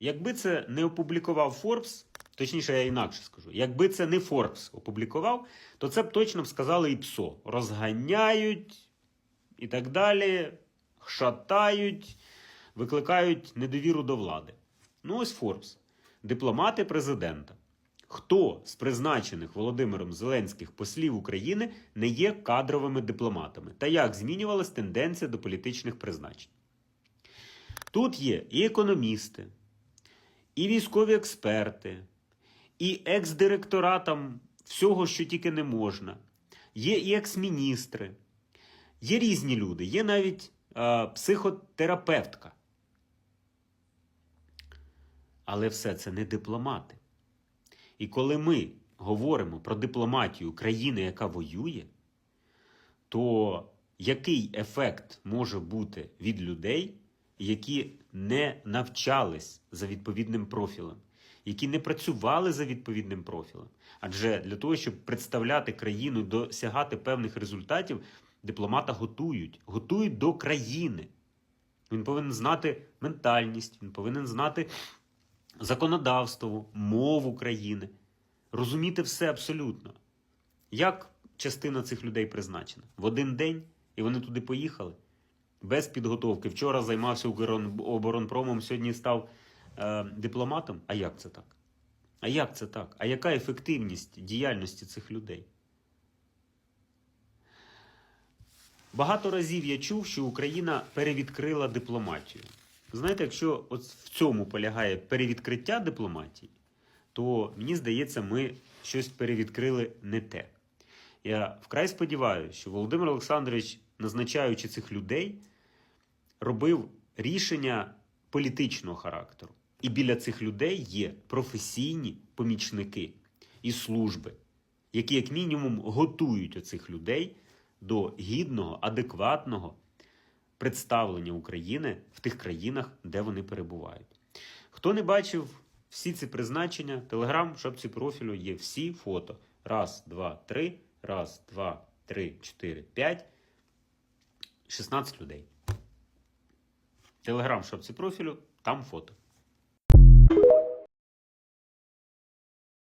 Якби це не опублікував Forbes, точніше, я інакше скажу, якби це не Forbes опублікував, то це б точно б сказали і ПСО. Розганяють і так далі, шатають, викликають недовіру до влади. Ну, ось Forbes. Дипломати президента. Хто з призначених Володимиром Зеленських послів України не є кадровими дипломатами? Та як змінювалась тенденція до політичних призначень? Тут є і економісти, і військові експерти, і екс-директора там всього, що тільки не можна. Є і екс-міністри, є різні люди, є навіть е, психотерапевтка. Але все це не дипломати. І коли ми говоримо про дипломатію країни, яка воює, то який ефект може бути від людей, які не навчались за відповідним профілем, які не працювали за відповідним профілем? Адже для того, щоб представляти країну, досягати певних результатів, дипломата готують, готують до країни. Він повинен знати ментальність, він повинен знати законодавство, мову країни, розуміти все абсолютно. Як частина цих людей призначена? В один день і вони туди поїхали без підготовки. Вчора займався Укроборонпромом, сьогодні став е, дипломатом. А як це так? А як це так? А яка ефективність діяльності цих людей? Багато разів я чув, що Україна перевідкрила дипломатію. Знаєте, якщо от в цьому полягає перевідкриття дипломатії, то мені здається, ми щось перевідкрили не те. Я вкрай сподіваюся, що Володимир Олександрович, назначаючи цих людей, робив рішення політичного характеру. І біля цих людей є професійні помічники і служби, які, як мінімум, готують оцих людей до гідного, адекватного представлення України в тих країнах, де вони перебувають. Хто не бачив всі ці призначення, телеграм, в шапці профілю є всі фото. Раз, два, три, раз, два, три, чотири, п'ять. 16 людей. Телеграм шопці профілю, там фото.